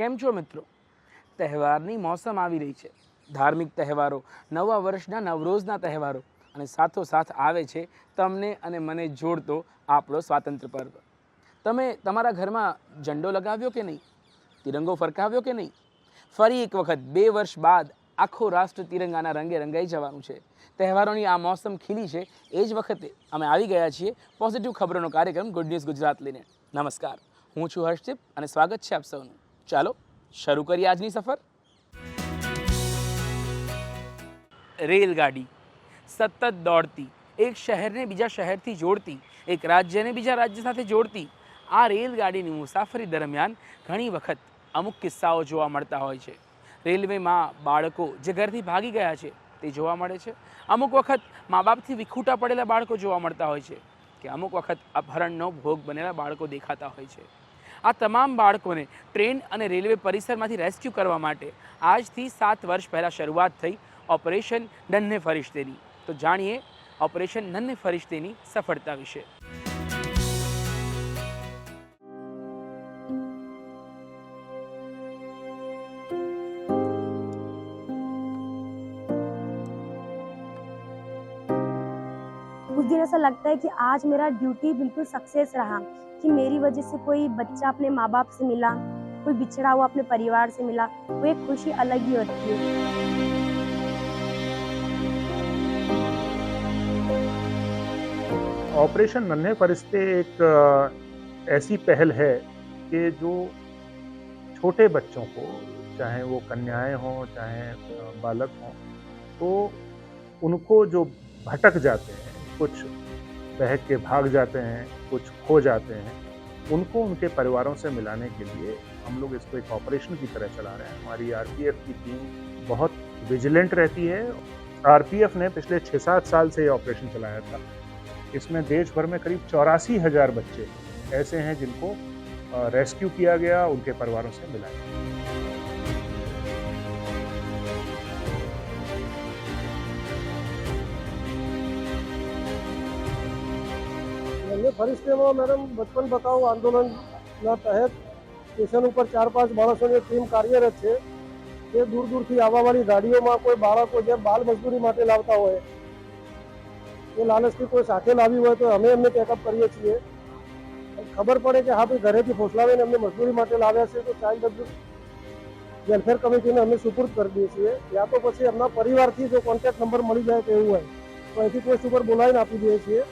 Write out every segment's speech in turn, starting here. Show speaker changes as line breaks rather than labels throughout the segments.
કેમ છો મિત્રો? તહેવારની મોસમ આવી રહી છે. ધાર્મિક તહેવારો, નવા વર્ષના નવરોઝના તહેવારો અને સાથોસાથ આવે છે તમને અને મને જોડતો આપણો સ્વાતંત્ર્ય પર્વ. તમે તમારા ઘરમાં ઝંડો લગાવ્યો કે નહીં? તિરંગો ફરકાવ્યો કે નહીં? ફરી એક વખત બે વર્ષ બાદ આખો રાષ્ટ્ર તિરંગાના રંગે રંગાઈ જવાનું છે. તહેવારોની આ મોસમ ખીલી છે એ જ વખતે અમે આવી ગયા છીએ પોઝિટિવ ખબરોનો કાર્યક્રમ ગુડ ન્યૂઝ ગુજરાત લઈને. નમસ્કાર. હું છું હર્ષદીપ અને સ્વાગત છે આપ સૌનું. ચાલો, શરૂ કરીએ આજની સફર. રેલગાડી સતત દોડતી, એક શહેરને બીજા શહેરથી જોડતી, એક રાજ્યને બીજા રાજ્ય સાથે જોડતી, આ રેલગાડીની મુસાફરી દરમિયાન ઘણી વખત અમુક કિસ્સાઓ જોવા મળતા હોય છે. રેલવેમાં બાળકો જે ઘરથી ભાગી ગયા છે, તે જોવા મળે છે. અમુક વખત મા બાપથી વિખૂટા પડેલા બાળકો જોવા મળતા હોય છે, કે અમુક વખત અપહરણનો ભોગ બનેલા બાળકો દેખાતા હોય છે. આ તમામ બાળકોને ટ્રેન અને રેલવે પરિસરમાંથી રેસ્ક્યુ કરવા માટે આજથી સાત વર્ષ પહેલાં શરૂઆત થઈ ઓપરેશન નન્હે ફરિશ્તેની. તો જાણીએ, ઓપરેશન નન્હે ફરિશ્તેની સફળતા વિશે.
लगता है कि आज मेरा ड्यूटी बिल्कुल सक्सेस रहा, कि मेरी वजह से कोई बच्चा अपने माँ बाप से मिला, कोई बिछड़ा हुआ अपने परिवार से मिला, वो एक खुशी अलग ही होती है।
ऑपरेशन नन्हे फरिश्ते एक ऐसी पहल है कि जो छोटे बच्चों को, चाहे वो कन्याएँ हों, चाहे बालक हों तो उनको जो भटक जाते हैं, कुछ बहक के भाग जाते हैं, कुछ खो जाते हैं। उनको उनके परिवारों से मिलाने के लिए हम लोग इसको एक ऑपरेशन की तरह चला रहे हैं। हमारी आरपीएफ की टीम बहुत विजिलेंट रहती है। आरपीएफ ने पिछले छः सात साल से ये ऑपरेशन चलाया था। इसमें देश भर में करीब चौरासी हज़ार बच्चे ऐसे हैं जिनको रेस्क्यू किया गया, उनके परिवारों से मिलाया गया।
ફરિશ્તેમાં મેડમ, બચપન બતાવો આંદોલનના તહેત સ્ટેશન ઉપર ચાર પાંચ માણસોની ટીમ કાર્યરત છે. તે દૂર દૂરથી આવવાવાળી ગાડીઓમાં કોઈ બાળકો જે બાલ મજદૂરી માટે લાવતા હોય, એ લાલચથી કોઈ સાથે લાવી હોય તો અમે એમને પેકઅપ કરીએ છીએ. ખબર પડે કે હા, ભાઈ, ઘરેથી ફોસલાવીને એમને મજદૂરી માટે લાવ્યા છે, તો ચાઇલ્ડ વેલફેર કમિટીને અમે સુપુર્દ કરી દઈએ છીએ. યા તો પછી એમના પરિવારથી જો કોન્ટેક્ટ નંબર મળી જાય તો એવું હોય. તો અહીંથી પોસ્ટ ઉપર બોલાવીને આપી દઈએ છીએ.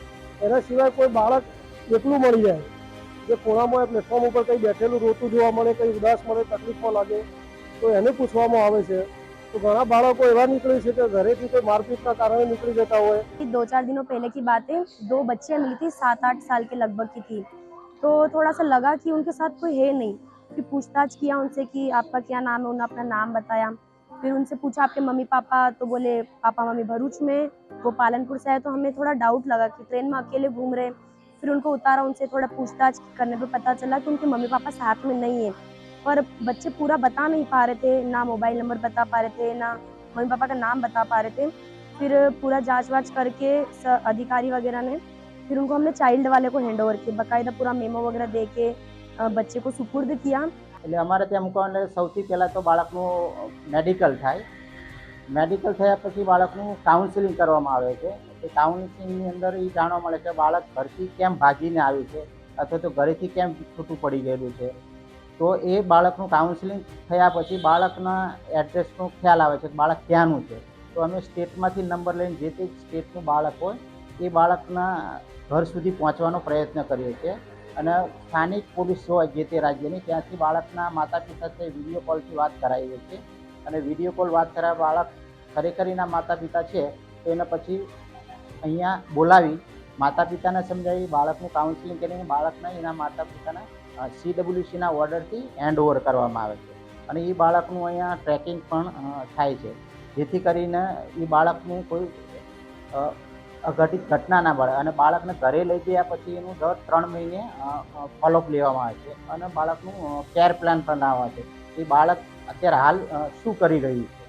એના સિવાય કોઈ બાળક એકલું મળી જાય જે ખૂણામાં એ પ્લેટફોર્મ ઉપર કંઈ બેઠેલું રોતું જોવા મળે કંઈ ઉદાસ મળે તકલીફમાં લાગે તો એને પૂછવામાં આવે છે તો ઘણા બાળકો એવા નીકળે છે કે ઘરેથી કોઈ મારપીટના કારણે નીકળી જતા હોય
कि दो चार दिनों पहले की बात है दो बच्चियां मिली थी सात आठ साल के लगभग की थी तो थोड़ा सा लगा कि उनके साथ कोई है नहीं फिर पूछताछ किया उनसे कि आपका क्या नाम है उन्होंने अपना नाम बताया फिर उनसे पूछा आपके मम्मी पापा तो बोले पापा मम्मी भरूच में वो पालनपुर से है तो हमें थोड़ा डाउट लगा कि ट्रेन में अकेले घूम रहे हैं फिर उनको उतारा उनसे थोड़ा पूछताछ करने पे पता चला कि उनके मम्मी पापा साथ में नहीं है पर बच्चे पूरा बता नहीं पा रहे थे ना मोबाइल नंबर बता पा रहे थे ना मम्मी पापा का नाम बता पा रहे थे फिर पूरा जांच वाच करके स- अधिकारी वगैरह ने फिर उनको हमने चाइल्ड वाले को हैंड ओवर किया बाकायदा पूरा मेमो वगैरह दे के अ, बच्चे को सुपुर्द किया
એટલે અમારે ત્યાં મૂકવાને સૌથી પહેલાં તો બાળકનું મેડિકલ થાય મેડિકલ થયા પછી બાળકનું કાઉન્સિલિંગ કરવામાં આવે છે. એ કાઉન્સિલિંગની અંદર એ જાણવા મળે છે બાળક ઘરથી કેમ ભાગીને આવ્યું છે અથવા તો ઘરેથી કેમ છૂટું પડી ગયેલું છે. તો એ બાળકનું કાઉન્સિલિંગ થયા પછી બાળકના એડ્રેસનો ખ્યાલ આવે છે કે બાળક ક્યાંનું છે. તો અમે સ્ટેટમાંથી નંબર લઈને જે તે સ્ટેટનું બાળક હોય એ બાળકના ઘર સુધી પહોંચવાનો પ્રયત્ન કરીએ છીએ. અને સ્થાનિક પોલીસ હોય જે તે રાજ્યની, ત્યાંથી બાળકના માતા પિતા સાથે વીડિયો કોલથી વાત કરાવીએ છીએ. અને વીડિયો કોલ વાત કરાવ્યા બાળક ખરેખર એના માતા પિતા છે, તો એને પછી અહીંયા બોલાવી માતા પિતાને સમજાવી, બાળકનું કાઉન્સિલિંગ કરીને બાળકને એના માતા પિતાના સીડબ્લ્યુસીના ઓર્ડરથી હેન્ડ ઓવર કરવામાં આવે છે. અને એ બાળકનું અહીંયા ટ્રેકિંગ પણ થાય છે. જેથી કરીને એ બાળકનું કોઈ અઘટિત ઘટના ના બને અને બાળકને ઘરે લઈ ગયા પછી એનું દર ત્રણ મહિને ફોલોઅપ લેવામાં આવે છે અને બાળકનું કેર પ્લાન બનાવવા છે. એ બાળક અત્યારે હાલ અ, શું કરી રહ્યું છે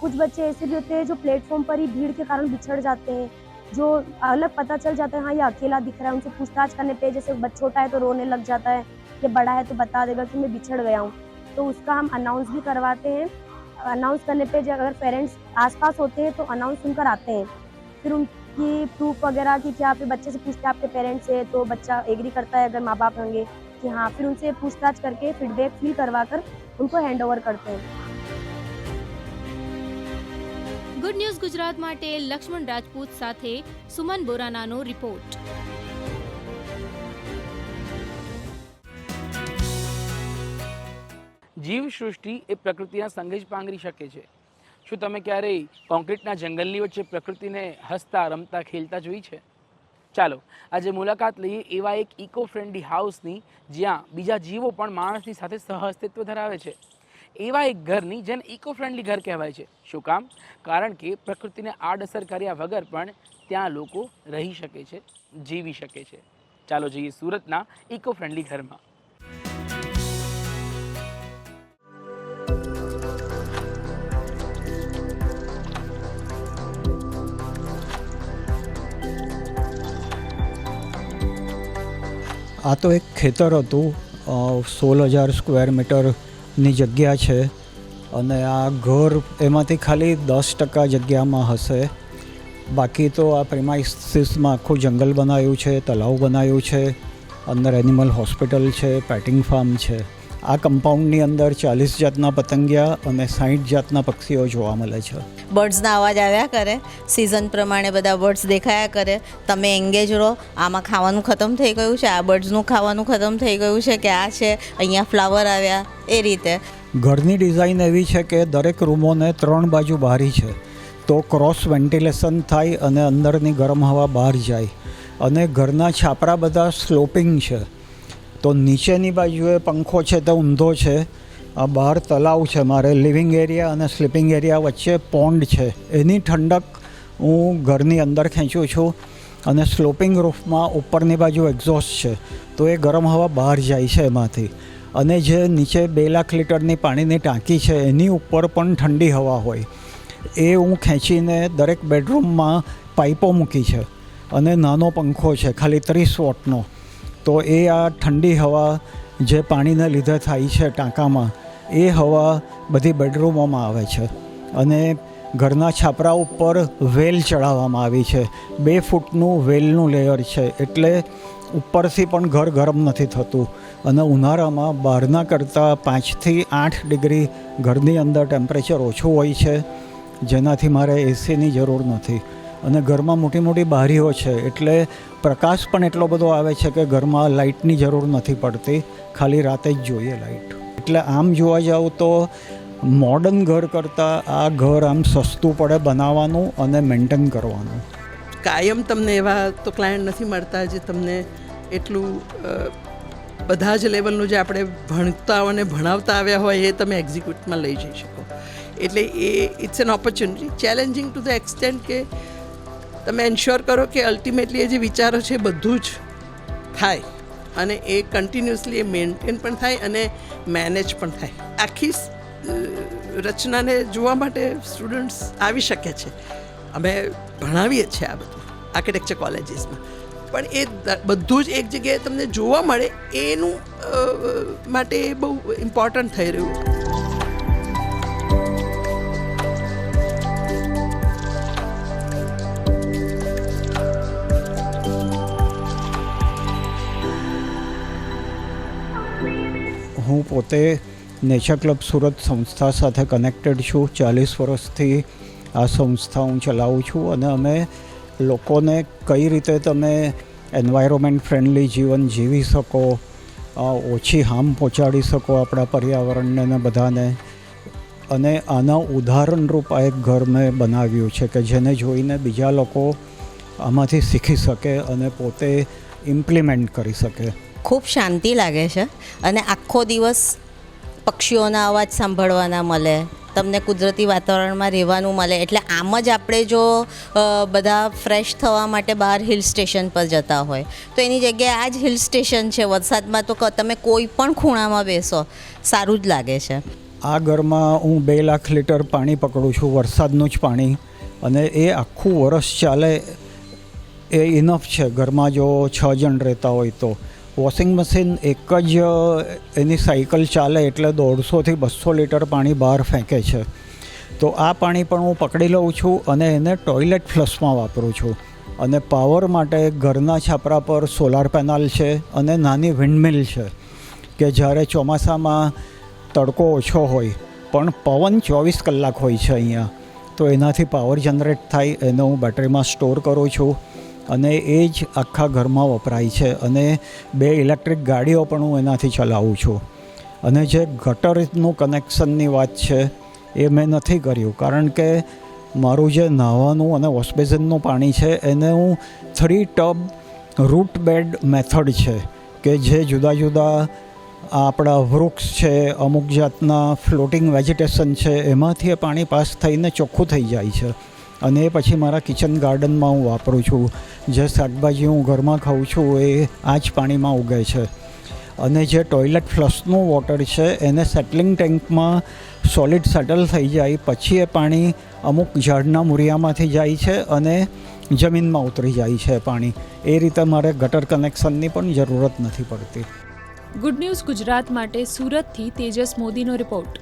कुछ बच्चे ऐसे भी होते हैं जो प्लेटफॉर्म पर ही भीड़ के कारण बिछड़ जाते हैं जो अलग पता चल जाता है हाँ ये अकेला दिख रहा है उनसे पूछताछ करने पे जैसे बच्चा छोटा है तो रोने लग जाता है ये बड़ा है तो बता देगा कि मैं बिछड़ गया हूँ तो उसका हम अनाउंस भी करवाते हैं अनाउंस करने पे जो अगर पेरेंट्स आसपास होते हैं तो अनाउंस सुनकर आते हैं फिर उनकी प्रूफ वगैरह की क्या फिर बच्चे से पूछते हैं आपके पेरेंट्स है तो बच्चा एग्री करता है अगर माँ बाप होंगे कि हाँ फिर उनसे पूछताछ करके फीडबैक फिल करवा कर उनको हैंड ओवर करते हैं
ગુડ ન્યૂઝ ગુજરાત માટે લક્ષ્મણ રાજપૂત સાથે સુમન બોરાનાનો રિપોર્ટ
જીવ સૃષ્ટિ એ પ્રકૃતિના સંગે જ પાંગરી શકે છે શું તમે ક્યારેય કોન્ક્રીટના જંગલની વચ્ચે પ્રકૃતિને હસતા રમતા ખેલતા જોઈ છે ચાલો, આજે મુલાકાત લઈએ એવા એક ઇકો ફ્રેન્ડલી હાઉસની જ્યાં બીજા જીવો પણ માણસની સાથે સહઅસ્તિત્વ ધરાવે છે. એવા એક ઘરની જેને ઇકો ફ્રેન્ડલી ઘર કહેવાય છે. શું કામ? કારણ કે પ્રકૃતિને આડઅસર કર્યા વગર પણ ત્યાં લોકો રહી શકે છે, જીવી શકે છે. ચાલો જઈએ સુરતના ઇકો ફ્રેન્ડલી ઘરમાં.
આ તો એક ખેતર હતું. સોળ હજાર સ્ક્વેર મીટરની જગ્યા છે અને આ ઘર એમાંથી ખાલી દસ ટકા જગ્યામાં હશે. બાકી તો આ પ્રિમાઇસીસમાં આખું જંગલ બનાવ્યું છે તલાવ બનાવ્યું છે, અંદર એનિમલ હોસ્પિટલ છે, પેટિંગ ફાર્મ છે. આ કમ્પાઉન્ડની અંદર ચાલીસ જાતના પતંગિયા અને સાઠ જાતના પક્ષીઓ જોવા મળે છે.
બર્ડ્સના અવાજ આવ્યા કરે સિઝન પ્રમાણે બધા બર્ડ્સ દેખાયા કરે તમે એંગેજ રહો. આમાં ખાવાનું ખતમ થઈ ગયું છે આ બર્ડ્સનું ખાવાનું ખતમ થઈ ગયું છે કે આ છે અહીંયા ફ્લાવર આવ્યા એ રીતે.
ઘરની ડિઝાઇન એવી છે કે દરેક રૂમોને ત્રણ બાજુ બહારી છે તો ક્રોસ વેન્ટિલેશન થાય અને અંદરની ગરમ હવા બહાર જાય. અને ઘરના છાપરા બધા સ્લોપિંગ છે તો નીચેની બાજુએ પંખો છે તે ઊંધો છે. આ બહાર તલાવ છે મારે. લિવિંગ એરિયા અને સ્લીપિંગ એરિયા વચ્ચે પોન્ડ છે. એની ઠંડક હું ઘરની અંદર ખેંચું છું અને સ્લોપિંગ રૂફમાં ઉપરની બાજુ એક્ઝોસ્ટ છે. તો એ ગરમ હવા બહાર જાય છે એમાંથી. અને જે નીચે બે લાખ લીટરની પાણીની ટાંકી છે, એની ઉપર પણ ઠંડી હવા હોય. એ હું ખેંચીને દરેક બેડરૂમમાં પાઇપો મૂકી છે. અને નાનો પંખો છે, ખાલી ત્રીસ વોટનો. તો એ આ ઠંડી હવા જે પાણીને લીધે થાય છે ટાંકામાં, એ હવા બધી બેડરૂમોમાં આવે છે. અને ઘરના છાપરા ઉપર વેલ ચડાવવામાં આવી છે. બે ફૂટનું વેલનું લેયર છે. એટલે ઉપરથી પણ ઘર ગરમ નથી થતું. અને ઉનાળામાં બહારના કરતાં પાંચથી આઠ ડિગ્રી ઘરની અંદર ટેમ્પરેચર ઓછું હોય છે. જેનાથી મારે એસીની જરૂર નથી. અને ઘરમાં મોટી મોટી બારીઓ છે, એટલે પ્રકાશ પણ એટલો બધો આવે છે કે ઘરમાં લાઇટની જરૂર નથી પડતી, ખાલી રાતે જ જોઈએ લાઇટ. એટલે આમ જોવા જાવ તો મોડર્ન ઘર કરતાં આ ઘર આમ સસ્તું પડે બનાવવાનું અને મેન્ટેન કરવાનું.
કાયમ તમને એવા તો ક્લાયન્ટ નથી મળતા જે તમને એટલું બધા જ લેવલનું જે આપણે ભણતા અને ભણાવતા આવ્યા હોય એ તમે એક્ઝિક્યુટમાં લઈ જઈ શકો. એટલે એ it's an opportunity challenging to the extent કે તમે એન્શ્યોર કરો કે અલ્ટિમેટલી એ જે વિચારો છે બધું જ થાય. અને એ કન્ટિન્યુઅસલી એ મેન્ટેન પણ થાય અને મેનેજ પણ થાય. આખી રચનાને જોવા માટે સ્ટુડન્ટ્સ આવી શકે છે. અમે ભણાવીએ છીએ આ બધું આર્કિટેક્ચર કોલેજીસમાં પણ એ બધું જ એક જગ્યાએ તમને જોવા મળે, એનું માટે બહુ ઇમ્પોર્ટન્ટ થઈ રહ્યું. છે
હું પોતે નેચર ક્લબ સુરત સંસ્થા સાથે કનેક્ટેડ છું. ચાલીસ વર્ષથી આ સંસ્થા હું ચલાવું છું અને અમે લોકોને કઈ રીતે તમે એન્વાયરોમેન્ટ ફ્રેન્ડલી જીવન જીવી શકો ઓછી હાર્મ પહોંચાડી શકો આપણા પર્યાવરણને ને બધાને. અને આના ઉદાહરણરૂપ આ એક ઘર મેં બનાવ્યું છે કે જેને જોઈને બીજા લોકો આમાંથી શીખી શકે અને પોતે ઇમ્પ્લિમેન્ટ કરી શકે.
ખૂબ શાંતિ લાગે છે અને આખો દિવસ પક્ષીઓના અવાજ સાંભળવાના મળે. તમને કુદરતી વાતાવરણમાં રહેવાનું મળે. એટલે આમ જ આપણે જો બધા ફ્રેશ થવા માટે બહાર હિલ સ્ટેશન પર જતા હોય. તો એની જગ્યાએ આ જ હિલ સ્ટેશન છે. વરસાદમાં તો તમે કોઈ પણ ખૂણામાં બેસો, સારું જ લાગે છે.
આ ઘરમાં હું બે લાખ લીટર પાણી પકડું છું, વરસાદનું જ પાણી. અને એ આખું વરસ ચાલે એ ઇનફ છે. ઘરમાં જો છ જણ રહેતા હોય તો. વોશિંગ મશીન એક જ એની સાયકલ ચાલે એટલે દોઢસોથી બસો લીટર પાણી બહાર ફેંકે છે. તો આ પાણી પણ હું પકડી લઉં છું અને એને ટોયલેટ ફ્લશમાં વાપરું છું. અને પાવર માટે ઘરના છાપરા પર સોલાર પેનલ છે અને નાની વિન્ડમિલ છે કે જ્યારે ચોમાસામાં તડકો ઓછો હોય, પણ પવન ચોવીસ કલાક હોય છે અહીંયા. તો એનાથી પાવર જનરેટ થાય, એને હું બેટરીમાં સ્ટોર કરું છું. અને એ જ આખા ઘરમાં વપરાય છે અને બે ઇલેક્ટ્રિક ગાડીઓ પણ હું એનાથી ચલાવું છું. અને જે ગટરનું કનેક્શનની વાત છે, એ મેં નથી કર્યું. કારણ કે મારું જે નાહવાનું અને વોશબેઝનનું પાણી છે, એને હું three tub root bed method છે કે જે જુદા જુદા આપણા વૃક્ષ છે, અમુક જાતના ફ્લોટિંગ વેજીટેશન છે, એમાંથી એ પાણી પાસ થઈને ચોખ્ખું થઈ જાય છે. અને એ પછી મારા કિચન ગાર્ડનમાં હું વાપરું છું. જે શાકભાજી હું ઘરમાં ખાઉં છું એ આ જ પાણીમાં ઉગે છે. અને જે ટોયલેટ ફ્લશનું વોટર છે એને સેટલિંગ ટેન્કમાં સોલિડ સેટલ થઈ જાય, પછી એ પાણી અમુક ઝાડના મૂળિયામાંથી જાય છે અને જમીનમાં ઉતરી જાય છે પાણી. એ રીતે મારે ગટર કનેક્શનની પણ જરૂરત નથી પડતી.
ગુડ ન્યૂઝ ગુજરાત માટે સુરતથી તેજસ મોદીનો રિપોર્ટ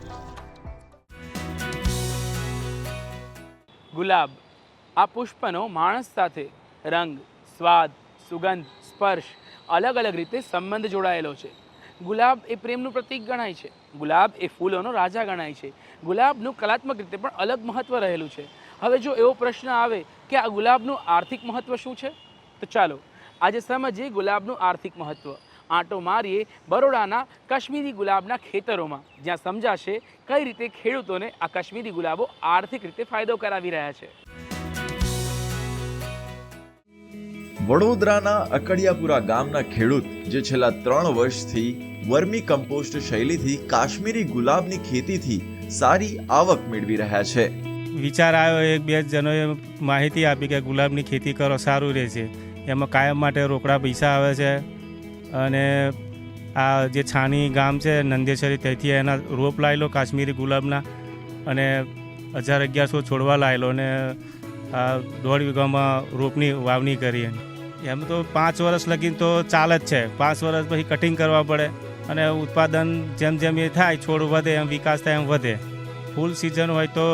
ગુલાબ. આ પુષ્પનો માણસ સાથે રંગ, સ્વાદ, સુગંધ, સ્પર્શ અલગ અલગ રીતે સંબંધ જોડાયેલો છે. ગુલાબ એ પ્રેમનું પ્રતીક ગણાય છે. ગુલાબ એ ફૂલોનો રાજા ગણાય છે. ગુલાબનું કલાત્મક રીતે પણ અલગ મહત્વ રહેલું છે. હવે જો એવો પ્રશ્ન આવે કે આ ગુલાબનું આર્થિક મહત્વ શું છે? તો ચાલો, આજે સમજીએ ગુલાબનું આર્થિક મહત્વ. આંટો મારીએ બરોડાના કાશ્મીરી ગુલાબના ખેતરોમાં. જ્યાં સમજાશે કઈ રીતે ખેડૂતોને આ કાશ્મીરી ગુલાબો આર્થિક રીતે ફાયદો કરાવી રહ્યા છે.
વડોદરાના અકડિયાપુરા ગામના ખેડૂત જે છેલ્લા ત્રણ વર્ષથી વર્મી કમ્પોસ્ટ શૈલીથી કાશ્મીરી ગુલાબની ખેતીથી સારી આવક મેળવી રહ્યા છે.
વિચાર આવ્યો એક બે જણોએ માહિતી આપી કે ગુલાબની ખેતી કરો સારું રહે છે એમાં કાયમ માટે રોકડા પૈસા આવે છે. અને આ જે છાણી ગામ છે નંદેશ્વરી ત્યાંથી એના રોપ લાવેલો કાશ્મીરી ગુલાબના અને હજાર અગિયારસો છોડવા લાવેલો અને આ દોઢ વીઘામાં રોપની વાવણી કરી એમ તો પાંચ વર્ષ લગીને તો ચાલે જ છે. પાંચ વર્ષ પછી કટિંગ કરવા પડે અને ઉત્પાદન જેમ જેમ એ થાય, છોડ વધે, એમ વિકાસ થાય, એમ વધે. ફૂલ સિઝન હોય તો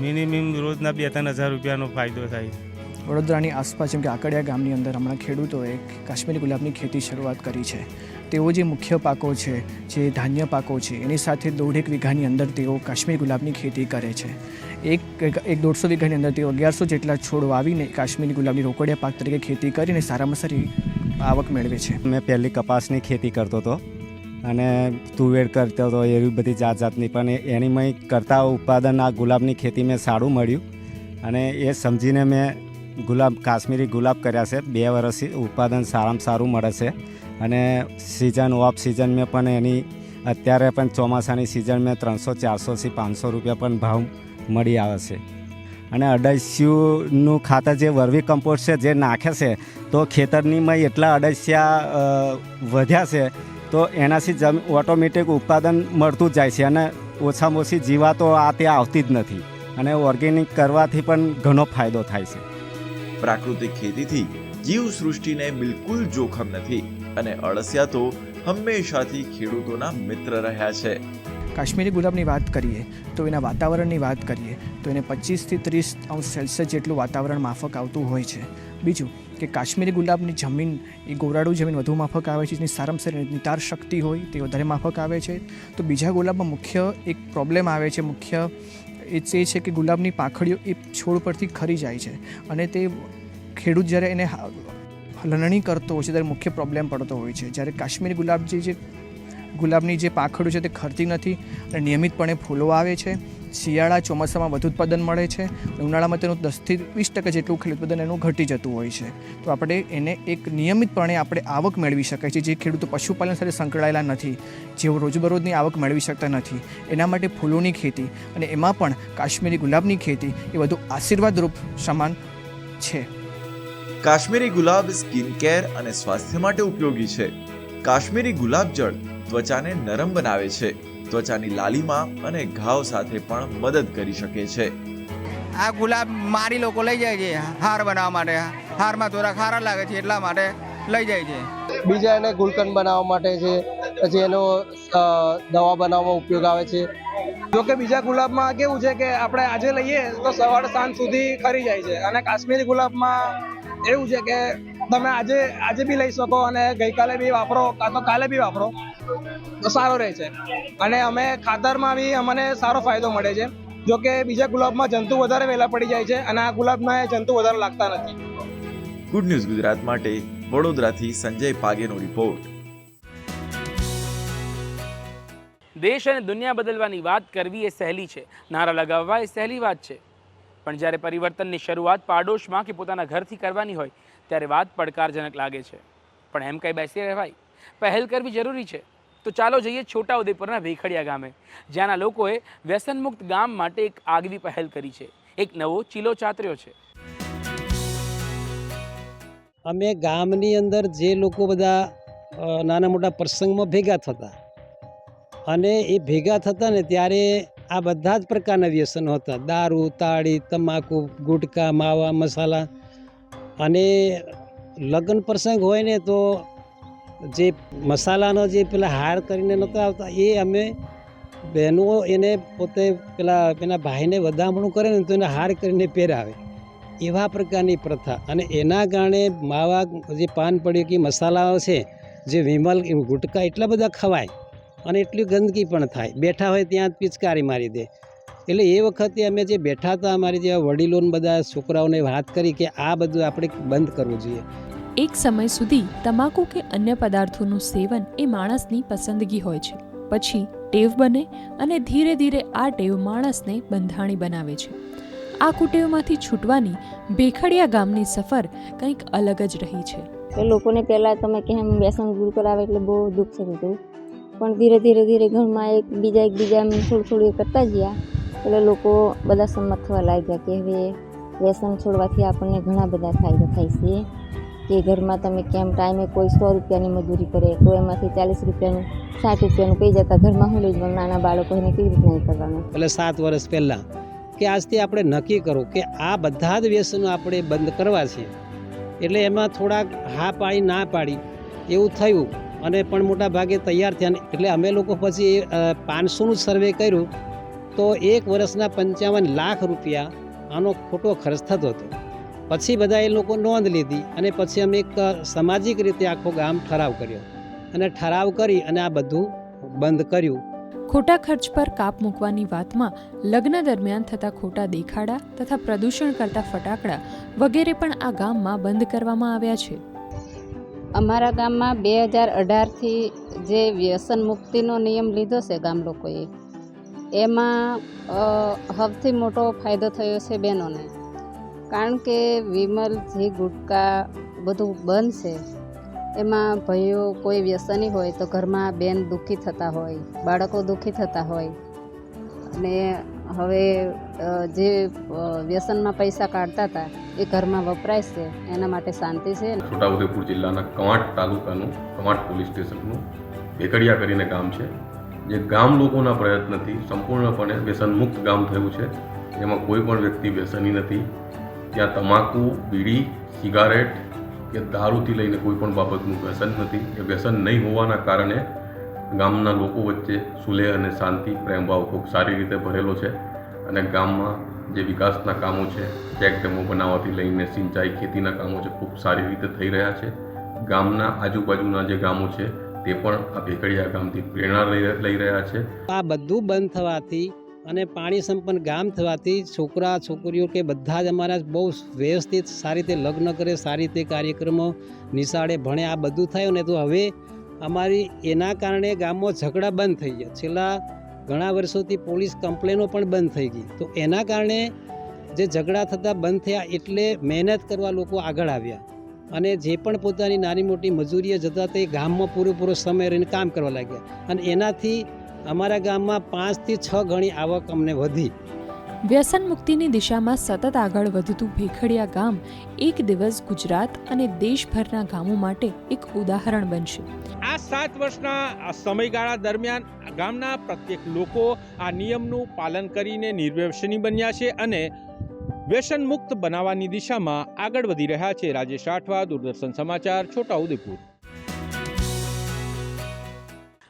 મિનિમમ રોજના બે ત્રણ હજાર રૂપિયાનો ફાયદો થાય
વડોદરાની આસપાસ, જેમ કે આકડિયા ગામની અંદર હમણાં ખેડૂતોએ કાશ્મીરી ગુલાબની ખેતી શરૂઆત કરી છે. તેઓ જે મુખ્ય પાકો છે, જે ધાન્ય પાકો છે, એની સાથે દોઢેક વીઘાની અંદર તેઓ કાશ્મીરી ગુલાબની ખેતી કરે છે. એક એક દોઢસો વીઘાની અંદર તેઓ અગિયારસો જેટલા છોડ વાવીને કાશ્મીરી ગુલાબની રોકડિયા પાક તરીકે ખેતી કરીને સારામાં સારી આવક મેળવે છે.
મેં પહેલી કપાસની ખેતી કરતો હતો અને તુવેર કરતો હતો, એવી બધી જાત જાતની પણ એની મેં કરતાં ઉત્પાદન આ ગુલાબની ખેતી મેં સારું મળ્યું અને એ સમજીને મેં ગુલાબ, કાશ્મીરી ગુલાબ કર્યા છે. બે વર્ષથી ઉત્પાદન સારામાં સારું મળે છે. અને સિઝન ઓફ સિઝન મેં પણ એની, અત્યારે પણ ચોમાસાની સિઝન મેં ત્રણસો, ચારસોથી પાંચસો રૂપિયા પણ ભાવ મળી આવે છે. અને અડસિયુંનું ખાતર જે વર્મી કમ્પોસ્ટ છે, જે નાખે છે, તો ખેતરનીમાં એટલા અડસિયા વધ્યા છે, તો એનાથી જમ, ઓટોમેટિક ઉત્પાદન મળતું જ જાય છે અને ઓછામાં ઓછી જીવાતો આ ત્યાં આવતી જ નથી. અને ઓર્ગેનિક કરવાથી પણ ઘણો ફાયદો થાય છે.
પ્રાકૃતિક ખેતીથી જીવ સૃષ્ટિને બિલકુલ જોખમ નથી અને અળસિયા તો હંમેશાથી ખેડૂતોના મિત્ર રહ્યા છે.
કાશ્મીરી ગુલાબની વાત કરીએ તો એના વાતાવરણની વાત કરીએ તો એને પચીસથી ત્રીસ અંશ સેલ્સિયસ જેટલું વાતાવરણ માફક આવતું હોય છે. બીજું કે કાશ્મીરી ગુલાબની જમીન, એ ગોરાડું જમીન વધુ માફક આવે છે, જેની સારામાં સારી નિતાર શક્તિ હોય તે વધારે માફક આવે છે. તો બીજા ગુલાબમાં મુખ્ય એક પ્રોબ્લેમ આવે છે, મુખ્ય એ એ છે કે ગુલાબની પાંખડીઓ એ છોડ પરથી ખરી જાય છે અને તે ખેડૂત જ્યારે એને લણણી કરતો હોય છે ત્યારે મુખ્ય પ્રોબ્લેમ પડતો હોય છે. જ્યારે કાશ્મીરી ગુલાબ જે ગુલાબની જે પાંખડીઓ છે તે ખરતી નથી અને નિયમિતપણે ફૂલો આવે છે. શિયાળા ચોમાસામાં વધુ ઉત્પાદન મળે છે. ઉનાળામાં તેનું દસથી વીસ ટકા જેટલું ખેડૂત ઉત્પાદન એનું ઘટી જતું હોય છે. તો આપણે એને એક નિયમિતપણે આપણે આવક મેળવી શકાય છે જે ખેડૂતો પશુપાલન સાથે સંકળાયેલા નથી, જેઓ રોજબરોજની આવક મેળવી શકતા નથી. એના માટે ફૂલોની ખેતી અને એમાં પણ કાશ્મીરી ગુલાબની ખેતી એ વધુ આશીર્વાદરૂપ સમાન છે.
કાશ્મીરી ગુલાબ સ્કિન કેર અને સ્વાસ્થ્ય માટે ઉપયોગી છે. કાશ્મીરી ગુલાબ જળ ત્વચાને નરમ બનાવે છે. ત્વચાની લાલીમાં અને ઘાવ સાથે પણ મદદ કરી શકે છે.
આ ગુલાબ મારી લોકો લઈ જાય છે હાર બનાવવા માટે. હારમાં થોડા ખારા લાગે છે એટલા માટે લઈ જાય છે.
બીજા એને ગુલકંદ બનાવવા માટે છે પછી એનો દવા બનાવવામાં ઉપયોગ આવે છે.
જોકે બીજા ગુલાબમાં કેવું છે કે આપણે આજે લઈએ તો સવાર સાંજ સુધી ખરી જાય છે. અને કાશ્મીરી ગુલાબમાં એવું છે કે તમે આજે આજે બી લઈ શકો અને ગઈકાલે બી વાપરો કાં તો કાલે બી વાપરો. તો સારો રહે છે. અને અમે ખાતરમાં બી અમને સારો ફાયદો મળે છે. જો કે બીજા ગુલાબમાં જંતુ વધારે વહેલા પડી જાય છે અને આ ગુલાબમાં એ જંતુ વધારે લાગતા નથી.
ગુડ ન્યૂઝ ગુજરાત માટે વડોદરાથી સંજય પાગેનો રિપોર્ટ
દેશ અને દુનિયા બદલવાની વાત કરવી એ સહેલી છે. નારા લગાવવા એ સહેલી વાત છે. પણ જ્યારે પરિવર્તનની શરૂઆત પાડોશમાં કે પોતાના ઘરથી કરવાની હોય ત્યારે વાત પડકારજનક લાગે છે. પણ એમ કંઈ બેસી રહેવાય? પહેલ કરવી જરૂરી છે. તો ચાલો જઈએ છોટાઉદેપુરના ભેખડિયા ગામે, જ્યાંના લોકોએ વ્યસનમુક્ત ગામ માટે એક આગવી પહેલ કરી છે. એક નવો ચીલો ચાતર્યો છે.
અમે ગામની અંદર જે લોકો બધા નાના મોટા પ્રસંગમાં ભેગા થતા અને એ ભેગા થતા ને ત્યારે આ બધા જ પ્રકારના વ્યસનો હતા. દારૂ, તાળી, તમાકુ, ગુટકા, માવા, મસાલા અને લગ્ન પ્રસંગ હોય ને તો જે મસાલાનો જે પેલા હાર કરીને નહોતા આવતા, એ અમે બહેનો એને પોતે પેલા એના ભાઈને વધામણું કરે ને તો એને હાર કરીને પહેરાવે. એવા પ્રકારની પ્રથા. અને એના કારણે માવા જે પાન પડ્યું કે મસાલાઓ છે, જે વિમલ ગુટકા એટલા બધા ખવાય અને એટલી ગંદકી પણ થાય. બેઠા હોય ત્યાં જ પિચકારી મારી દે. એટલે એ વખતે અમે જે બેઠા હતા અમારી જેવા વડીલોને બધા છોકરાઓને વાત કરી કે આ બધું આપણે બંધ કરવું જોઈએ.
એક સમય સુધી તમાકુ કે અન્ય પદાર્થોનું સેવન એ માણસની પસંદગી હોય છે. પછી ટેવ બને અને ધીરે ધીરે આ ટેવ માણસને બંધાણી બનાવે છે. આ કુટેવમાંથી છૂટવાની ભેખડિયા ગામની સફર કંઈક અલગ જ રહી છે.
એ લોકોને પહેલાં તમે કેમ વ્યસન દૂર કરાવે એટલે બહુ દુઃખ થતું હતું. પણ ધીરે ધીરે ધીરે ઘરમાં એક બીજા એકબીજા એમ થોડું થોડું કરતા ગયા. એટલે લોકો બધા સંમત થવા લાગ્યા કે હવે વ્યસન છોડવાથી આપણને ઘણા બધા ફાયદા થાય છે. કે ઘરમાં તમે કેમ ટાઈમે કોઈ સો રૂપિયાની મજૂરી કરે, તો એમાંથી ચાલીસ રૂપિયાનું, સાઠ રૂપિયાનું કહી જતા? ઘરમાં હું લઈ જવાનું નાના બાળકો એને કેવી નહીં કરવાનું?
એટલે સાત વર્ષ પહેલાં કે આજથી આપણે નક્કી કરો કે આ બધા જ વ્યસનો આપણે બંધ કરવા છે. એટલે એમાં થોડાક હા પાડી, ના પાડી એવું થયું અને પણ મોટા ભાગે તૈયાર થયા એટલે અમે લોકો પછી પાંચસોનું સર્વે કર્યું તો એક વર્ષના પંચાવન લાખ રૂપિયા આનો ખોટો ખર્ચ થતો હતો. પછી બધા એ લોકો નોંધ લીધી અને પછી અમે એક સામાજિક રીતે આખો ગામ ઠરાવ કર્યો અને ઠરાવ કરી અને આ બધું બંધ કર્યું.
ખોટા ખર્ચ પર કાપ મૂકવાની વાતમાં લગ્ન દરમિયાન થતા ખોટા દેખાડા તથા પ્રદૂષણ કરતા ફટાકડા વગેરે પણ આ ગામમાં બંધ કરવામાં આવ્યા છે.
અમારા ગામમાં બે હજાર અઢારથી જે વ્યસન મુક્તિનો નિયમ લીધો છે ગામ લોકોએ એમાં સૌથી મોટો ફાયદો થયો છે બહેનોને કારણ કે વિમલ જે ગુટકા બધું બંધ છે એમાં ભાઈઓ કોઈ વ્યસની હોય તો ઘરમાં બેન દુઃખી થતા હોય, બાળકો દુઃખી થતા હોય. અને હવે જે વ્યસનમાં પૈસા કાઢતા હતા, એ ઘરમાં વપરાય છે એના માટે શાંતિ છે.
છોટાઉદેપુર જિલ્લાના કવાંટ તાલુકાનું કવાંટ પોલીસ સ્ટેશનનું ભેકડિયા કરીને ગામ છે. જે ગામ લોકોના પ્રયત્નથી સંપૂર્ણપણે વ્યસનમુક્ત ગામ થયું છે. એમાં કોઈ પણ વ્યક્તિ વ્યસની નથી. ત્યાં તમાકુ, બીડી, સિગારેટ કે દારૂથી લઈને કોઈ પણ બાબતનું વ્યસન નથી. એ વ્યસન નહીં હોવાના કારણે ગામના લોકો વચ્ચે સુલેહ અને શાંતિ પ્રેમભાવ ખૂબ સારી રીતે ભરેલો છે અને ગામમાં જે વિકાસના કામો છે ચેક ડેમો બનાવવાથી લઈને સિંચાઈ ખેતીના કામો છે, ખૂબ સારી રીતે થઈ રહ્યા છે. ગામના આજુબાજુના જે ગામો છે તે પણ આ ભેકડિયા ગામથી પ્રેરણા લઈ રહ્યા છે.
આ બધું બંધ થવાથી અને પાણી સંપન્ન ગામ થવાથી છોકરા, છોકરીઓ કે બધા જ અમારા બહુ વ્યવસ્થિત સારી રીતે લગ્ન કરે, સારી રીતે કાર્યક્રમો નિશાળે ભણે, આ બધું થયું ને તો હવે અમારી એના કારણે ગામમાં ઝઘડા બંધ થઈ ગયા. છેલ્લા ઘણા વર્ષોથી પોલીસ કમ્પ્લેનો પણ બંધ થઈ ગઈ. તો એના કારણે જે ઝઘડા થતાં બંધ થયા એટલે મહેનત કરવા લોકો આગળ આવ્યા. અને જે પણ પોતાની નાની મોટી મજૂરીએ જતા તે ગામમાં પૂરેપૂરો સમય રહીને કામ કરવા લાગ્યા. અને એનાથી અમારા ગામમાં પાંચથી છ ગણી આવક અમને વધી.
વ્યસન મુક્તિની દિશામાં સતત આગળ વધતું ભેખડિયા ગામ એક દિવસ ગુજરાત અને દેશભરના ગામો માટે એક ઉદાહરણ બનશે.
આ સાત વર્ષના આ સમયગાળા દરમિયાન ગામના પ્રત્યેક લોકો આ નિયમનું પાલન કરીને નિર્વ્યસની બન્યા છે અને વ્યસન મુક્ત બનાવવાની દિશામાં આગળ વધી રહ્યા છે રાજેશ આઠવા દૂરદર્શન સમાચાર, છોટાઉદેપુર.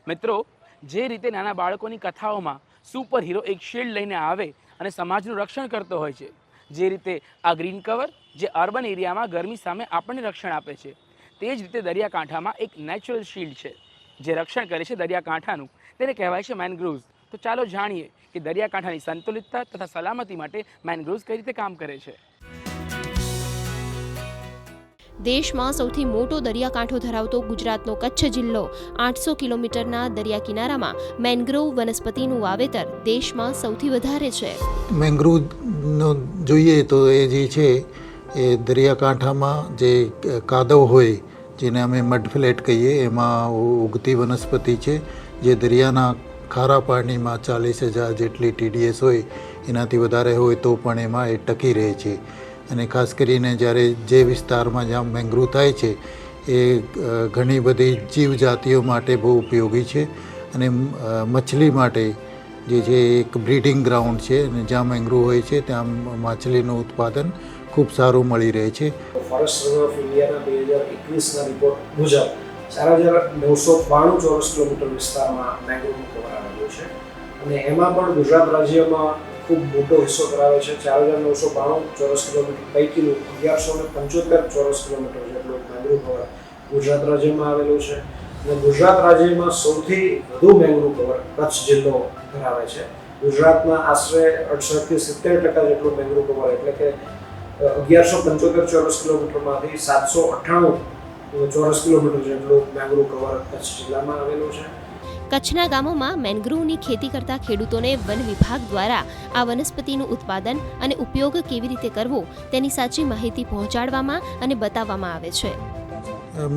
મિત્રો, જે રીતે નાના બાળકોની કથાઓમાં સુપર હીરો એક શિલ્ડ લઈને આવે અને સમાજનું રક્ષણ કરતો હોય છે, જે રીતે આ ગ્રીન કવર જે અર્બન એરિયામાં ગરમી સામે આપણને રક્ષણ આપે છે, તે જ રીતે દરિયાકાંઠામાં એક નેચરલ શિલ્ડ છે, જે રક્ષણ કરે છે દરિયાકાંઠાનું. તેને કહેવાય છે મેનગ્રુવ્સ તો ચાલો જાણીએ કે દરિયાકાંઠાની સંતુલિતતા તથા સલામતી માટે મેનગ્રુવ્સ કઈ રીતે કામ કરે છે.
દેશમાં સૌથી મોટો દરિયાકાંઠો ધરાવતો ગુજરાતનો કચ્છ જિલ્લો આઠસો કિલોમીટરના દરિયા કિનારામાં મેનગ્રોવ વનસ્પતિનું વાવેતર દેશમાં સૌથી વધારે છે.
મેન્ગ્રોવનો જોઈએ તો એ જે છે એ દરિયાકાંઠામાં જે કાદવ હોય જેને અમે મડફ્લેટ કહીએ એમાં ઉગતી વનસ્પતિ છે જે દરિયાના ખારા પાણીમાં ચાલીસ હજાર જેટલી ટીડીએસ હોય, એનાથી વધારે હોય તો પણ એમાં એ ટકી રહે છે. અને ખાસ કરીને જ્યારે જે વિસ્તારમાં જ્યાં મેંગ્રુ થાય છે, એ ઘણી બધી જીવજાતિઓ માટે બહુ ઉપયોગી છે અને મછલી માટે જે છે એક બ્રીડિંગ ગ્રાઉન્ડ છે અને જ્યાં મેંગ્રુ હોય છે, ત્યાં માછલીનું ઉત્પાદન ખૂબ સારું મળી રહે છે.
ફોરેસ્ટ ઓફ ઇન્ડિયાના બે હજાર એકવીસના રિપોર્ટ મુજબ હજાર નવસો બાણું ચોરસ કિલોમીટર વિસ્તારમાં મેંગ્રોવનું કવર આવેલું છે. અને એમાં પણ ગુજરાત રાજ્યમાં ખૂબ મોટો હિસ્સો ધરાવે છે. ચાર હજાર નવસો બાણું ચોરસ કિલોમીટર પૈકીનું અગિયારસો ને પંચોતેર ચોરસ કિલોમીટર જેટલું મેંગ્રોવ કવર ગુજરાત રાજ્યમાં આવેલું છે. અને ગુજરાત રાજ્યમાં સૌથી વધુ મેંગ્રોવ કવર કચ્છ જિલ્લો ધરાવે છે. ગુજરાતના આશરે અડસઠથી સિત્તેર ટકા જેટલું મેંગ્રોવ કવર એટલે કે અગિયારસો પંચોતેર ચોરસ કિલોમીટરમાંથી સાતસો અઠ્ઠાણું ચોરસ કિલોમીટર જેટલું મેંગ્રુવ કવર કચ્છ જિલ્લામાં આવેલું છે.
કચ્છના ગામોમાં મેંગ્રુવની ખેતી કરતા ખેડૂતોને વન વિભાગ દ્વારા આ વનસ્પતિનું ઉત્પાદન અને ઉપયોગ કેવી રીતે કરવો તેની સાચી માહિતી પહોંચાડવામાં અને બતાવવામાં આવે છે.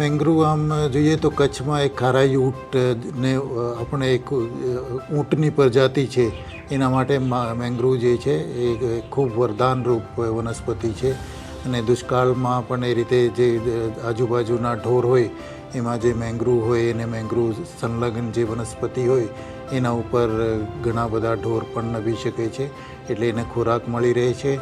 મેંગ્રુવ આમ જોઈએ તો કચ્છમાં એક ખારાઈ ઊંટને આપણે એક ઊંટની પ્રજાતિ છે. એના માટે મેંગ્રુવ જે છે એ ખૂબ વરદાનરૂપ વનસ્પતિ છે. અને દુષ્કાળમાં પણ એ રીતે જે આજુબાજુના ઢોર હોય, એમાં જે મેંગ્રુવ હોય, એને મેંગ્રુવ સંલગ્ન જે વનસ્પતિ હોય, એના ઉપર ઘણા બધા ઢોર પણ નભી શકે છે, એટલે એને ખોરાક મળી રહે છે.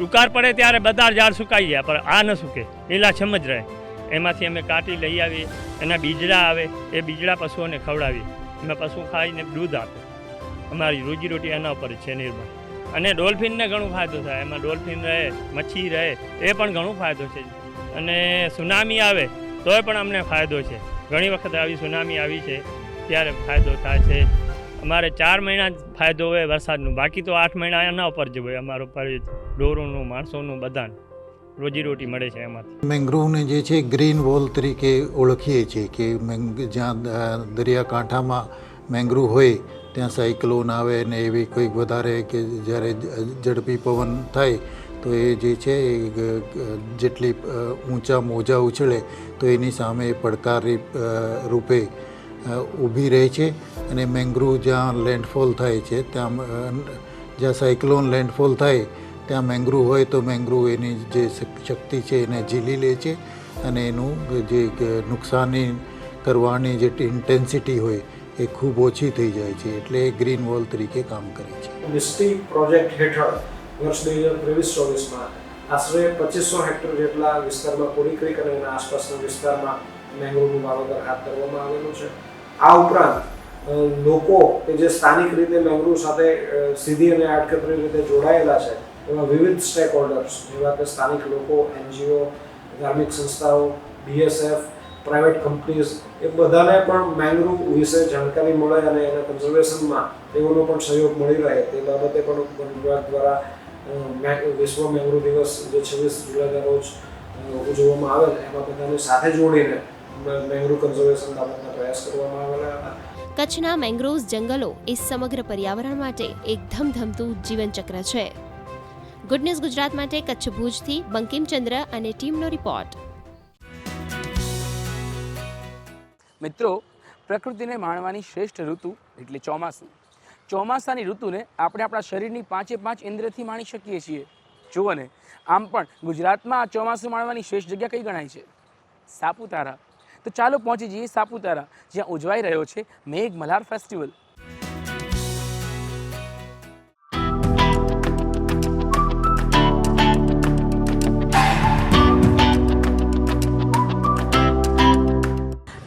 ઉકાર પડે ત્યારે બધા ઝાડ સુકાઈ ગયા પણ આ ન સુકે લીલાછમ જ રહે. એમાંથી અમે કાટી લઈ આવીએ, એના બીજડા આવે, એ બીજડા પશુઓને ખવડાવીએ. એમાં પશુ ખાઈને દૂધ આપે. અમારી રોજીરોટી એના ઉપર છે નિર્ભર અને ડોલ્ફિનને ઘણું ફાયદો થાય. એમાં ડોલ્ફિન રહે, મચ્છી રહે, એ પણ ઘણો ફાયદો છે. અને સુનામી આવે, તોય પણ અમને ફાયદો છે. ઘણી વખત આવી સુનામી આવી છે, ત્યારે ફાયદો થાય છે. અમારે ચાર મહિના જ ફાયદો હોય વરસાદનું. બાકી તો આઠ મહિના એના ઉપર જ હોય, અમારો ઢોરોનું, માણસોનું બધાનું. રોજીરોટી મળે છે એમાંથી.
મેંગ્રોવને જે છે, ગ્રીન વોલ તરીકે ઓળખીએ છીએ કે જ્યાં દરિયાકાંઠામાં મેંગ્રુવ હોય ત્યાં સાયક્લોન આવે ને એવી કોઈક વધારે કે જ્યારે ઝડપી પવન થાય, તો એ જે છે એ જેટલી ઊંચા મોજા ઉછળે, તો એની સામે પડકારી રૂપે ઊભી રહે છે. અને મેંગ્રુવ જ્યાં લેન્ડફોલ થાય છે, ત્યાં જ્યાં સાયક્લોન લેન્ડફોલ થાય, ત્યાં મેંગ્રુવ હોય, તો મેંગ્રુવ એની જે શક્તિ છે એને ઝીલી લે છે. અને એનું જે નુકસાની કરવાની જે ઇન્ટેન્સિટી હોય એ ખૂબ ઓછી થઈ જાય છે એટલે એ ગ્રીન વોલ તરીકે કામ કરે છે.
મિસ્ટી પ્રોજેક્ટ હેઠળ વર્ષ બે હજાર ત્રેવીસ ચોવીસમાં આશરે પચીસો હેક્ટર જેટલા વિસ્તારમાં કોરી ક્રિક અને એના આસપાસના વિસ્તારમાં મેંગ્રોવનું વાવેતર હાથ ધરવામાં આવેલું છે. આ ઉપરાંત લોકો કે જે સ્થાનિક રીતે મેંગ્રોવ સાથે સીધી અને આડકતરી રીતે જોડાયેલા છે એવા વિવિધ સ્ટેક હોલ્ડર્સ જેવા કે સ્થાનિક લોકો, એનજીઓ, ધાર્મિક સંસ્થાઓ બીએસએફ પ્રાઇવેટ કંપનીઝ એ બધાને પણ મેંગ્રુવ વિશે જાણકારી મળે અને એના કન્ઝર્વેશનમાં તેઓનો પણ સહયોગ મળી રહે. તે બાબતે પણ વન વિભાગ દ્વારા વિશ્વ મેંગ્રુવ દિવસ જે છવ્વીસ જુલાઈના રોજ ઉજવવામાં આવે એમાં બધાને સાથે જોડીને મેંગ્રુવ કન્ઝર્વેશન બાબતના પ્રયાસ કરવામાં આવેલા હતા.
કચ્છના મેંગ્રોવ્સ જંગલો એ સમગ્ર પર્યાવરણ માટે એક ધમધમતું જીવનચક્ર છે. ગુડ ન્યૂઝ ગુજરાત માટે કચ્છ ભુજથી બંકિમચંદ્ર અને ટીમનો રિપોર્ટ
મિત્રો, પ્રકૃતિને માણવાની શ્રેષ્ઠ ઋતુ એટલે ચોમાસું. ચોમાસાની ઋતુને આપણે આપણા શરીરની પાંચે પાંચ ઇન્દ્રથી માણી શકીએ છીએ. જુઓ ને, આમ પણ ગુજરાતમાં આ ચોમાસું માણવાની શ્રેષ્ઠ જગ્યા કઈ ગણાય છે? સાપુતારા. તો ચાલો પહોંચી જઈએ સાપુતારા, જ્યાં ઉજવાઈ રહ્યો છે મેઘ મલ્હાર ફેસ્ટિવલ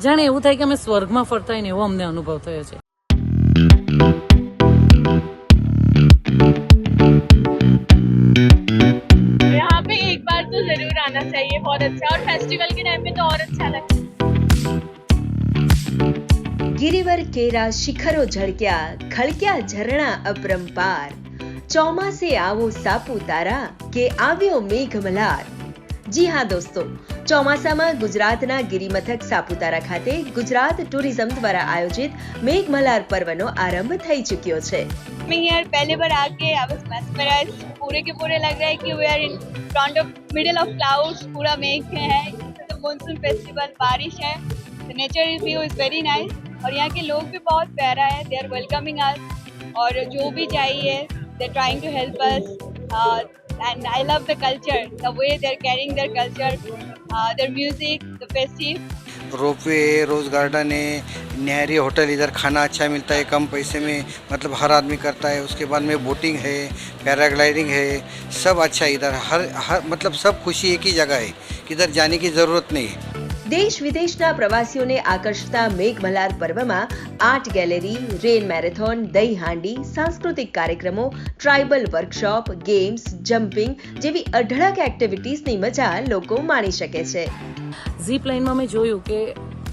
જાણે એવું થાય કે અમે સ્વર્ગમાં ફરતા હોય ને એવો અમને અનુભવ થયો છે
यहाँ पे एक बार तो जरूर आना चाहिए बहुत अच्छा और फेस्टिवल के टाइम पे तो और अच्छा लगता है
ગિરિવર કેરા શિખરો ઝળક્યા ખળક્યા ઝરણા અપરંપાર ચોમાસે આવો સાપુતારા કે આવ્યો મેઘમલાર જી હા દોસ્તો ચોમાસામાં ગુજરાતના ગિરિમથક સાપુતારા ખાતે ગુજરાત ટુરિઝમ દ્વારા આયોજિત મેઘમલાર પર્વનો આરંભ થઈ ચૂક્યો છે
मैं यार पहले बार आके आई वाज मेस्मराइज्ड पूरे के पूरे लग रहा है कि we are in front of middle of clouds पूरा मेघ है मानसून फेस्टिवल बारिश है the nature view is very nice और यहाँ के लोग भी बहुत प्यारा है दे आर वेलकमिंग अस और जो भी चाहिए they are trying to help us and I love the culture, the way they're carrying their culture, uh, their music, the festive.
Ropeway rose garden है नहरी होटल इधर खाना अच्छा मिलता है कम पैसे में मतलब हर आदमी करता है उसके बाद में बोटिंग है पैराग्लाइडिंग है सब अच्छा है इधर हर हर मतलब सब खुशी एक ही जगह है इधर जाने की ज़रूरत नहीं है
દેશ વિદેશના પ્રવાસીઓને આકર્ષતા મેઘમલાર પર્વમાં આર્ટ ગેલેરી રેન મેરેથોન દહીં હાંડી સાંસ્કૃતિક કાર્યક્રમો, ટ્રાઇબલ વર્કશોપ, ગેમ્સ, જમ્પિંગ જેવી અઢળક એક્ટિવિટીઝની મજા લોકો માણી શકે છે.
ઝીપ લાઇનમાં મેં જોયું કે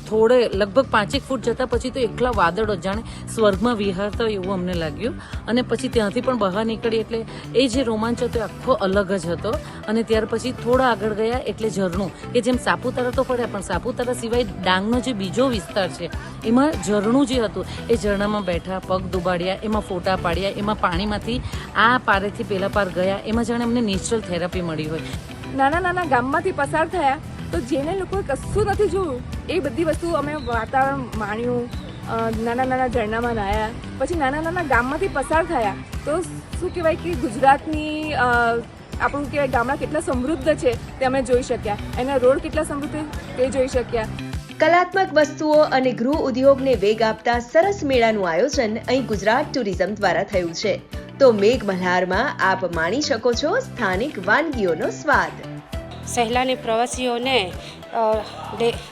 થોડે લગભગ પાંચેક ફૂટ જતાં પછી તો એકલા વાદળો જાણે સ્વર્ગમાં વિહારતા હોય એવું અમને લાગ્યું. અને પછી ત્યાંથી પણ બહાર નીકળી એટલે એ જે રોમાંચ હતો એ આખો અલગ જ હતો. અને ત્યાર પછી થોડા આગળ ગયા એટલે ઝરણું, કે જેમ સાપુતારા તો પડ્યા, પણ સાપુતારા સિવાય ડાંગનો જે બીજો વિસ્તાર છે, એમાં ઝરણું જે હતું, એ ઝરણામાં બેઠા, પગ દુબાડ્યા, એમાં ફોટા પાડ્યા, એમાં પાણીમાંથી આ પારેથી પેલા પાર ગયા, એમાં જાણે અમને નેચરલ થેરાપી મળી હોય.
નાના નાના ગામમાંથી પસાર થયા. તો જેને લોકોએ કશું નથી જોયું, એ બધી વસ્તુ અમે વાતાવરણ માણ્યું નાના નાના ઝરણામાં નાહ્યા પછી નાના નાના ગામમાંથી પસાર થયા. તો શું કહેવાય કે ગુજરાતની આપણું કહેવાય ગામડા કેટલા સમૃદ્ધ છે તે અમે જોઈ શક્યા. એના રોડ કેટલા સમૃદ્ધ તે જોઈ શક્યા.
કલાત્મક વસ્તુઓ અને ગૃહ ઉદ્યોગને વેગ આપતા સરસ મેળાનું આયોજન અહીં ગુજરાત ટુરિઝમ દ્વારા થયું છે. તો મેઘ મલ્હારમાં આપ માણી શકો છો સ્થાનિક વાનગીઓનો સ્વાદ.
સહેલાની પ્રવાસીઓને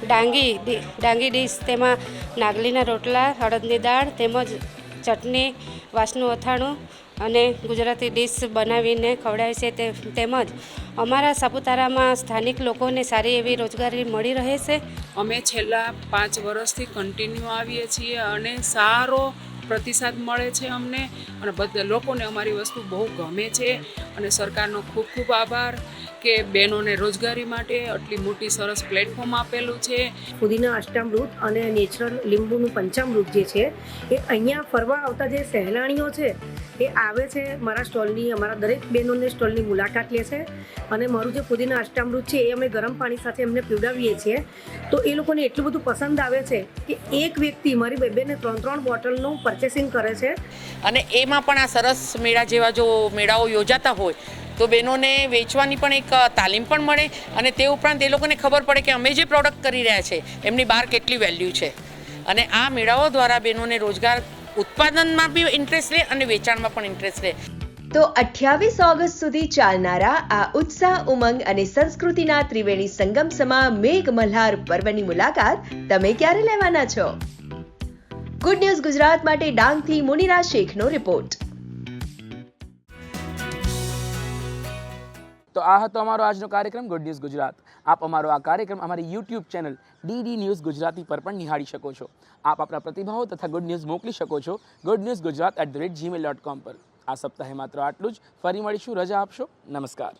ડાંગી ડાંગી ડીશ તેમાં નાગલીના રોટલા, હળદની દાળ તેમજ ચટણી વાસનું અથાણું અને ગુજરાતી ડીશ બનાવીને ખવડાવે છે તે, તેમજ અમારા સાપુતારામાં સ્થાનિક લોકોને સારી એવી રોજગારી મળી રહે છે.
અમે છેલ્લા પાંચ વર્ષથી કન્ટિન્યુ આવીએ છીએ અને સારો પ્રતિસાદ મળે છે અમને અને બધા, લોકોને અમારી વસ્તુ બહુ ગમે છે અને સરકારનો ખૂબ ખૂબ આભાર. કે બહેનોને રોજગારી માટે આટલી મોટી સરસ પ્લેટફોર્મ આપેલું છે.
ફુદીના અષ્ટામૃત અને નેચરલ લીંબુનું પંચામૃત જે છે એ અહીંયા ફરવા આવતા જે સહેલાણીઓ છે એ આવે છે મારા સ્ટોલની અમારા દરેક બહેનોને સ્ટોલની મુલાકાત લે છે. અને મારું જે ફુદીના અષ્ટામૃત છે એ અમે ગરમ પાણી સાથે એમને પીવડાવીએ છીએ. તો એ લોકોને એટલું બધું પસંદ આવે છે કે એક વ્યક્તિ મારી બે બેને ત્રણ ત્રણ બોટલનું પરચેસિંગ કરે છે.
અને એમાં પણ આ સરસ મેળા જેવા જો મેળાઓ યોજાતા હોય તો બહેનોને વેચવાની પણ એક તાલીમ પણ મળે અને તે ઉપરાંત એ લોકોને ખબર પડે કે અમે જે પ્રોડક્ટ કરી રહ્યા છે, એમની બહાર કેટલી વેલ્યુ છે. અને આ મેળાઓ દ્વારા બહેનોને રોજગાર ઉત્પાદનમાં બી ઇન્ટરેસ્ટ રહે અને વેચાણમાં પણ ઇન્ટરેસ્ટ રહે
તો અઠ્યાવીસ ઓગસ્ટ સુધી ચાલનારા આ ઉત્સાહ, ઉમંગ અને સંસ્કૃતિના ત્રિવેણી સંગમ સમા મેઘ મલ્હાર પર્વની મુલાકાત તમે ક્યારે લેવાના છો? ગુડ ન્યૂઝ ગુજરાત માટે ડાંગથી મુનિરા શેખનો રિપોર્ટ
તો આ હતો અમારો આજનો કાર્યક્રમ ગુડ ન્યૂઝ ગુજરાત આપ અમારો આ કાર્યક્રમ અમારી YouTube channel DD News Gujarati પર પણ નિહાળી શકો છો. આપ આપણા પ્રતિભાવો તથા ગુડ ન્યૂઝ મોકલી શકો છો good news Gujarat at the rate Gmail dot com પર. આ સપ્તાહે માત્ર આટલું જ. ફરી મળીશું. રજા આપશો. નમસ્કાર.